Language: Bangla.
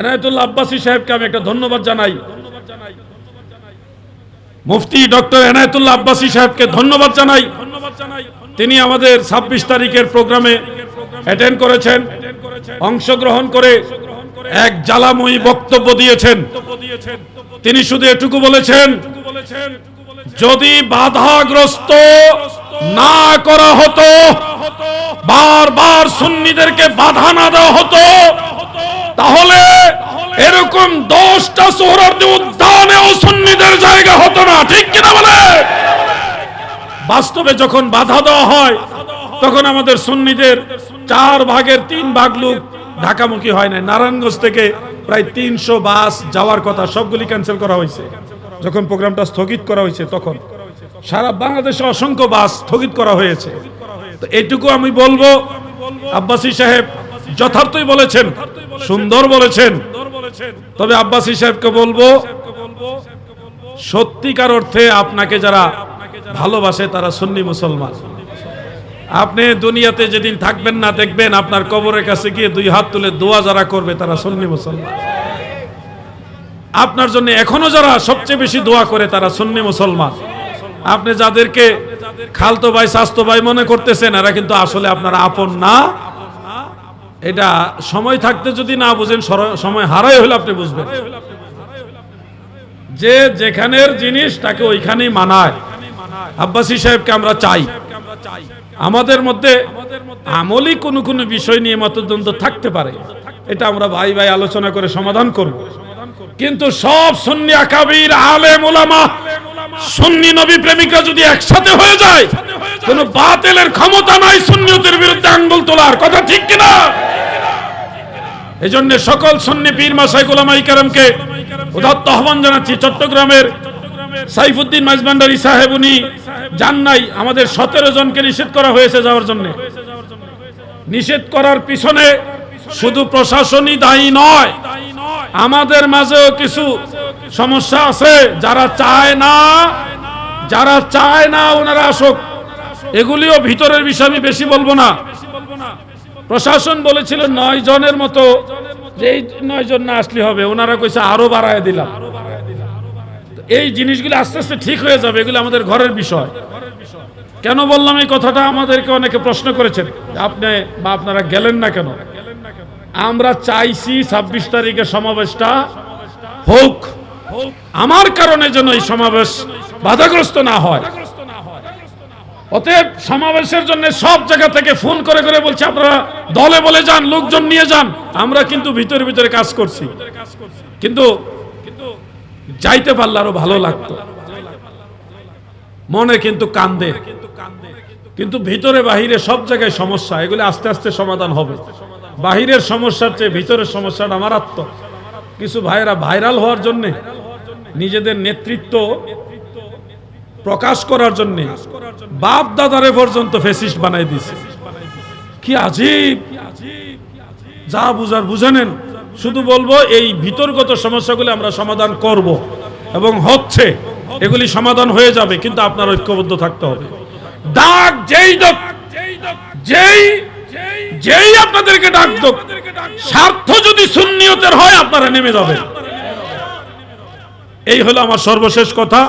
এনায়তুল্লাহ আব্বাসী সাহেবকে আমি একটা ধন্যবাদ জানাই। মুফতি ডক্টর এনায়তুল্লাহ আব্বাসী সাহেবকে ধন্যবাদ জানাই। তিনি আমাদের ছাব্বিশ তারিখের প্রোগ্রামে অ্যাটেন্ড করেছেন, অংশগ্রহণ করে এক জ্বালাময়ী বক্তব্য দিয়েছেন। তিনি শুধু এটুকু বলেছেন, যদি বাধাগ্রস্ত না করা হতো, বারবার সুন্নিদেরকে বাধা না দেওয়া হতো এরকম দশটা সোহরার্দি উদ্যানেও সুন্নিদের জায়গা হতো না, ঠিক কিনা বলে? বাস্তবে যখন বাধা দেওয়া হয়, তখন আমাদের সুন্নিদের চার ভাগের তিন ভাগ লোক ঢাকামুখী হয় না নারায়ণগঞ্জ থেকে প্রায় তিনশো বাস যাওয়ার কথা সবগুলি ক্যান্সেল করা হয়েছে। যখন প্রোগ্রামটা স্থগিত করা হয়েছে তখন। সারা বাংলাদেশে অসংখ্য বাস স্থগিত করা হয়েছে। তো এইটুকু আমি বলব, আব্বাসী সাহেব যথার্থই বলেছেন, সুন্দর বলেছেন। তবে আব্বাসী সাহেবকে বলব, সত্যিকার অর্থে আপনাকে যারা ভালোবাসে তারা সুন্নি মুসলমান। আপনি দুনিয়াতে যেদিন থাকবেন না দেখবেন আপনার কবরের কাছে গিয়ে দুই হাত তুলে দোয়া যারা করবে তারা সুন্নি মুসলমান। আপনার জন্য এখনও যারা সবচেয়ে বেশি দোয়া করে তারা সুন্নি মুসলমান। আপনি যাদেরকে খালতো ভাই, স্বাস্থ্য ভাই মনে করতেছেন, এরা কিন্তু আসলে আপনার আপন না। এটা সময় থাকতে যদি না বুঝেন সময় হারাই হলে আপনি বুঝবেন। যে যেখানের জিনিস তাকে ওইখানেই মানায়। আব্বাসী সাহেবকে আমরা চাই। আমাদের মধ্যে আমলি কোনো কোনো বিষয় নিয়ে মতদ্বন্দ্ব থাকতে পারে। এটা আমরা ভাই ভাই আলোচনা করে সমাধান করব। কিন্তু সব সুন্নি আকাবির, আলেম ওলামা সুন্নি নবী প্রেমিকরা যদি একসাথে হয়ে যায়, কোন বাতিলের ক্ষমতা নাই আঙ্গুল তোলার কথা ঠিক কিনা? এজন্য সকল সুন্নি পীর মাসাই গোলামাই কারামকে উদাত্ত আহ্বান জানাচ্ছি চট্টগ্রামের সাইফুদ্দিন মাইজবান্ডারি সাহেব, উনি যান নাই আমাদের সতেরো জনকে নিষেধ করা হয়েছে যাওয়ার জন্য। নিষেধ করার পিছনে শুধু প্রশাসনই দায়ী নয়, আমাদের মাঝেও কিছু সমস্যা আছে যারা চায় না, যারা চায় না ওনারা আসুক। এগুলিও ভিতরের বিষয় আমি বেশি বলব না। প্রশাসন বলেছিল নয় জনের মতো যে নয় জন না আসলে হবে, ওনারা কইছে আরও বাড়ায় দিলাম। এই জিনিসগুলো আস্তে আস্তে ঠিক হয়ে যাবে, এগুলো আমাদের ঘরের বিষয়। কেন বললাম এই কথাটা? আমাদেরকে অনেকে প্রশ্ন করেছেন আপনি বা আপনারা গেলেন না কেন? আমরা চাইছি ছাব্বিশ তারিখের সমাবেশটা হোক। আমার কারণে যেন এই সমাবেশ বাধাগ্রস্ত না হয়। অতএব সমাবেশের জন্য সব জায়গা থেকে ফোন করে করে বলছে, আপনারা দলে বলে যান, লোকজন নিয়ে যান, আমরা কিন্তু ভিতরে ভিতরে কাজ করছি। কিন্তু যাইতে পারলে আরও ভালো লাগতো। মনে কিন্তু কান্দে। কিন্তু ভিতরে বাহিরে সব জায়গায় সমস্যা, এগুলি আস্তে আস্তে সমাধান হবে। বাহিরের সমস্যার চেয়ে ভিতরের সমস্যাটা মারাত্মক। কিছু ভাইরা ভাইরাল হওয়ার জন্য নিজেদের নেতৃত্ব প্রকাশ করার জন্য বাপ দাদারে পর্যন্ত ফেসিস্ট বানাই দিছে কি আজীব। যা বুঝার বুঝে নেন। শুধু বলব, এই ভিতরগত সমস্যাগুলি আমরা সমাধান করব এবং হচ্ছে এগুলি সমাধান হয়ে যাবে, কিন্তু আপনার ঐক্যবদ্ধ থাকতে হবে। ডাক যেই যেই যেই আপনাদেরকে ডাক দোক, স্বার্থ যদি সুন্নিয়তের হয়, আপনারা নেমে যাবেন। এই হলো আমার সর্বশেষ কথা।